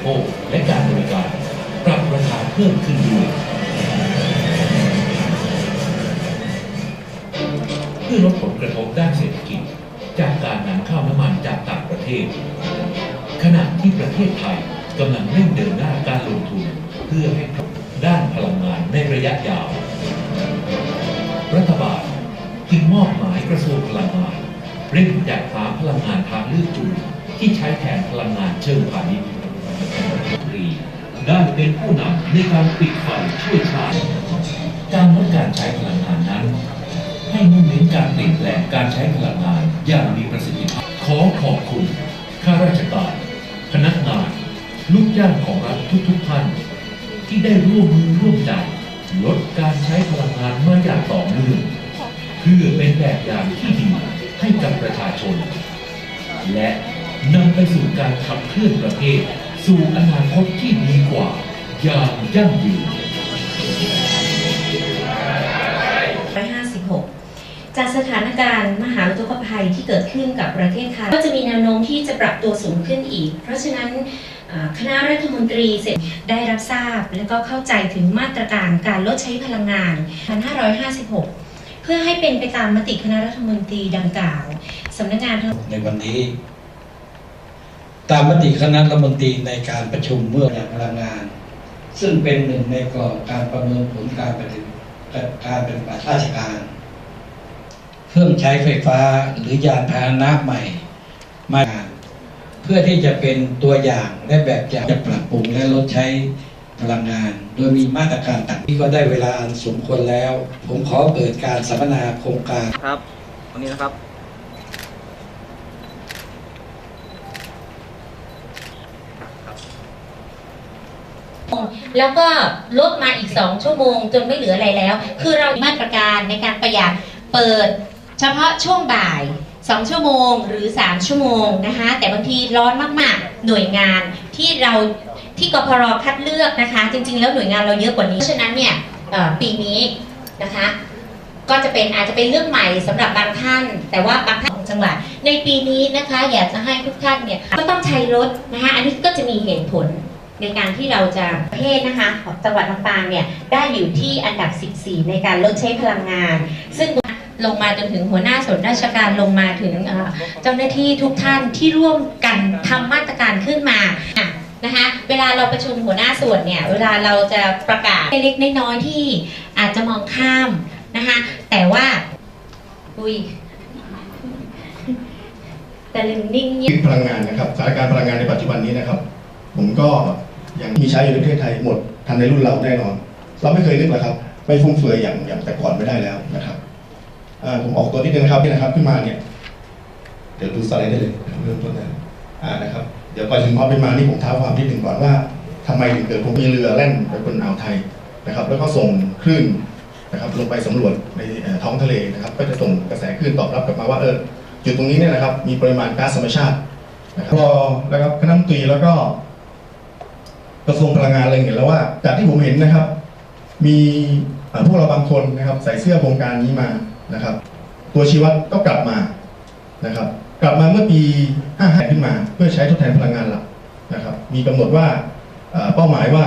โภคและการบริการ ปรับราคาเพิ่มขึ้นด้วย เพื่อลดผลกระทบด้านเศรษฐกิจ จากการนำเข้าน้ำมันจากต่างประเทศ ขณะที่ประเทศไทยกำลังเร่งเดินหน้าการลงทุน เพื่อให้ด้านพลังงานในระยะยาว รัฐบาลจึงมอบหมายกระทรวงพลังงานเร่งจัดหาพลังงานทางเลือกอื่นที่ใช้แทนพลังงานเชิงพาณิชย์ รีได้เป็นผู้นำในการปิดไฟช่วยชาติการลดการใช้พลังงานนั้น ให้มุ่งเน้นการเปลี่ยนแปลงการใช้พลังงานอย่างมีประสิทธิภาพขอขอบคุณข้าราชการพนักงานลูกจ้างของรัฐทุกๆท่านที่ได้ร่วมมือร่วมใจลดการใช้พลังงานมาอย่างต่อเนื่องเพื่อเป็นแบบอย่างที่ดีให้กับประชาชน และนำไปสู่การขับเคลื่อนประเทศ สู่อนาคตที่ดีกว่า อย่างยั่งยืน156จากสถานการณ์มหาอุทกภัยที่เกิดขึ้นกับประเทศไทยก็จะมีแนวโน้มที่จะปรับตัวสูงขึ้นอีก เพราะฉะนั้นอ่าคณะรัฐมนตรีเสร็จได้รับทราบ และก็เข้าใจถึงมาตรการการลดใช้พลังงาน1556 เพื่อให้เป็นไปตามมติคณะรัฐมนตรีดังกล่าวสำนักงานทั้งในวันนี้ ตามมติคณะรัฐมนตรีในการประชุมเมื่อพลังงาน ซึ่งเป็นหนึ่งในกรอบการประเมินผลการปฏิบัติการปฏิบัติราชการ เครื่องใช้ไฟฟ้าหรือยานพาหนะใหม่มาเพื่อที่จะเป็นตัวอย่างและแบบอย่างจะปรับปรุงและลดใช้พลังงาน โดยมีมาตรการต่างที่ก็ได้เวลาอันสมควรแล้ว ผมขอเปิดการสัมมนาโครงการครับวันนี้นะครับ แล้วก็ลดมาอีก 2 ชั่วโมง จนไม่เหลืออะไรแล้ว คือเรามาตรการในการประหยัดเปิด เฉพาะช่วงบ่าย 2 ชั่วโมงหรือ 3 ชั่วโมงนะคะแต่บางทีร้อนมากๆ หน่วยงานที่เราที่กพรคัดเลือกนะคะ จริง ๆ แล้วหน่วยงานเราเยอะกว่านี้เพราะฉะนั้นเนี่ยปีนี้นะคะก็จะเป็นอาจจะเป็นเรื่องใหม่สำหรับบางท่าน แต่ว่าบางท่านของจังหวัดในปีนี้นะคะ อยากจะให้ทุกท่านเนี่ยก็ต้องใช้รถนะคะอันนี้ก็จะมีเหตุผล ในการที่เราจะประเทศนะคะของจังหวัดลำปางเนี่ยได้อยู่ที่อันดับ 14 ในการลดใช้พลังงาน ซึ่งลงมาจนถึงหัวหน้าส่วนราชการลงมาถึงเจ้าหน้าที่ทุกท่านที่ร่วมกันทำมาตรการขึ้นมานะคะเวลาเราประชุมหัวหน้าส่วนเนี่ยเวลาเราจะประกาศเล็กน้อยที่อาจจะมองข้ามนะคะแต่ว่าอุ้ยแต่ลืมนิ่งเงียบพลังงานนะครับสถานการณ์พลังงานในปัจจุบันนี้นะครับ ผมก็ ยังมีใช้อยู่ในประเทศไทยหมดทันในรุ่นเราแน่นอน เราไม่เคยนึกหรอกครับ ไม่ฟุ่มเฟือยอย่างอย่างแต่ก่อนไม่ได้แล้วนะครับผมออกตัวนิดนึงนะครับนี่นะครับขึ้นมาเนี่ย เดี๋ยวดูสไลด์ได้เลยเริ่มต้นนะอ่านะครับ เดี๋ยวก่อนถึงความเป็นมานี่ผมท้าความนิดหนึ่งก่อนว่าทำไมถึงเกิดผมมีเรือแล่นไปบนอ่าวไทยนะครับ แล้วก็ส่งคลื่นนะครับ ลงไปสำรวจในท้องทะเลนะครับ ก็จะส่งกระแสคลื่นตอบรับกลับมาว่าเออจุดตรงนี้เนี่ยนะครับ มีปริมาณก๊าซธรรมชาตินะครับรอนะครับคณะมนตรีแล้วก็ กระทรวงพลังงานเลยเห็นแล้วว่า จากที่ผมเห็นนะครับ มีพวกเราบางคนนะครับ ใส่เสื้อโครงการนี้มานะครับ ตัวชีวัดก็กลับมานะครับ กลับมาเมื่อปี55ขึ้นมา เพื่อใช้ทดแทนพลังงานหลักนะครับ มีกำหนดว่าเป้าหมายว่า